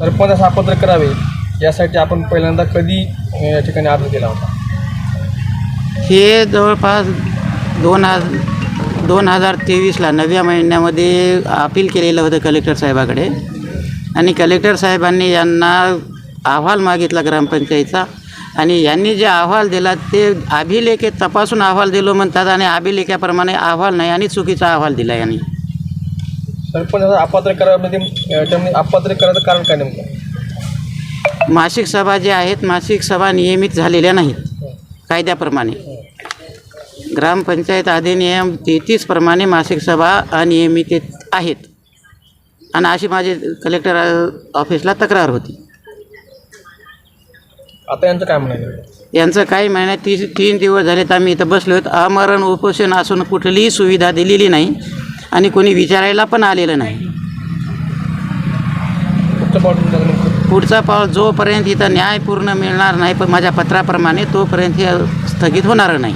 सरपंच सापत्र करावे यासाठी आपण पहिल्यांदा कधी या ठिकाणी अर्ज केला होता? हे जवळपास दोन हजार दोन हजार तेवीसला नव्या महिन्यामध्ये अपील केलेलं होतं कलेक्टर साहेबाकडे. आणि कलेक्टर साहेबांनी यांना अहवाल मागितला ग्रामपंचायतचा. आणि यांनी जे अहवाल दिला ते अभिलेखे तपासून अहवाल दिलो म्हणतात आणि अभिलेखाप्रमाणे अहवाल नाही आणि चुकीचा अहवाल दिला यांनी. सरपंच अपात्र कराव्यामध्ये अ, त्यांनी अपात्र करायचं कारण काय नेमकं? मासिक सभा जे आहेत मासिक सभा नियमित झालेल्या नाहीत कायद्याप्रमाणे. ग्रामपंचायत अधिनियम तेहतीस प्रमाणे मासिक सभा अनियमित आहेत. आणि अशी माझी कलेक्टर ऑफिसला तक्रार होती. आता यांचं काय म्हणायचं यांचं काही महिन्यात तीस तीन दिवस झालेत आम्ही इथं बसलो आहेत आमरण उपोषण असून कुठलीही सुविधा दिलेली नाही. आणि कोणी विचारायला पण आलेलं नाही. पुढचं पाऊल जोपर्यंत इथं न्याय पूर्ण मिळणार नाही पण माझ्या पत्राप्रमाणे तोपर्यंत हे स्थगित होणार नाही.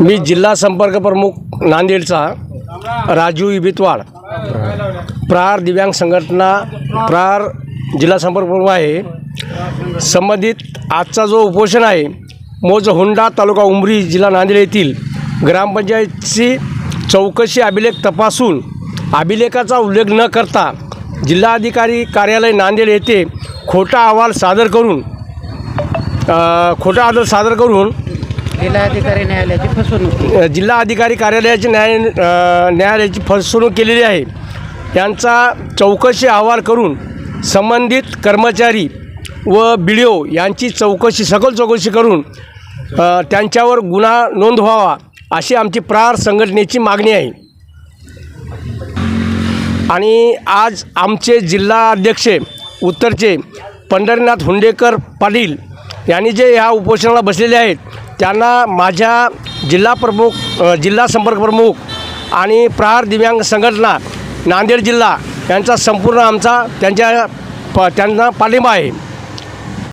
मी जिल्हा संपर्क प्रमुख नांदेडचा राजू इबितवाड. प्रहार दिव्यांग संघटना प्रहार जिल्हा संपर्क प्रमुख आहे. संबंधित आजचा जो उपोषण आहे मोज हुंडा तालुका उमरी जिल्हा नांदेड येथील ग्रामपंचायतची चौकशी अभिलेख तपासून अभिलेखाचा उल्लेख न करता जिल्हाधिकारी कार्यालय नांदेड येथे खोटा अहवाल सादर करून खोटा अहवाल सादर करून जिल्हाधिकारी न्यायालयाची फसवणूक जिल्हा अधिकारी कार्यालयाची न्याय न्यायालयाची फसवणूक केलेली आहे. यांचा चौकशी अहवाल करून संबंधित कर्मचारी व बी यांची चौकशी सखोल चौकशी करून त्यांच्यावर गुन्हा नोंद व्हावा अशी आमची प्रहार संघटनेची मागणी आहे. आणि आज आमचे जिल्हा अध्यक्ष उत्तरचे पंढरीनाथ हुंडेकर पाटील यांनी जे ह्या उपोषणाला बसलेले आहेत त्यांना माझ्या जिल्हा प्रमुख जिल्हा संपर्क प्रमुख आणि प्रहार दिव्यांग संघटना नांदेड जिल्हा यांचा संपूर्ण आमचा त्यांच्या प त्यांना पाठिंबा आहे.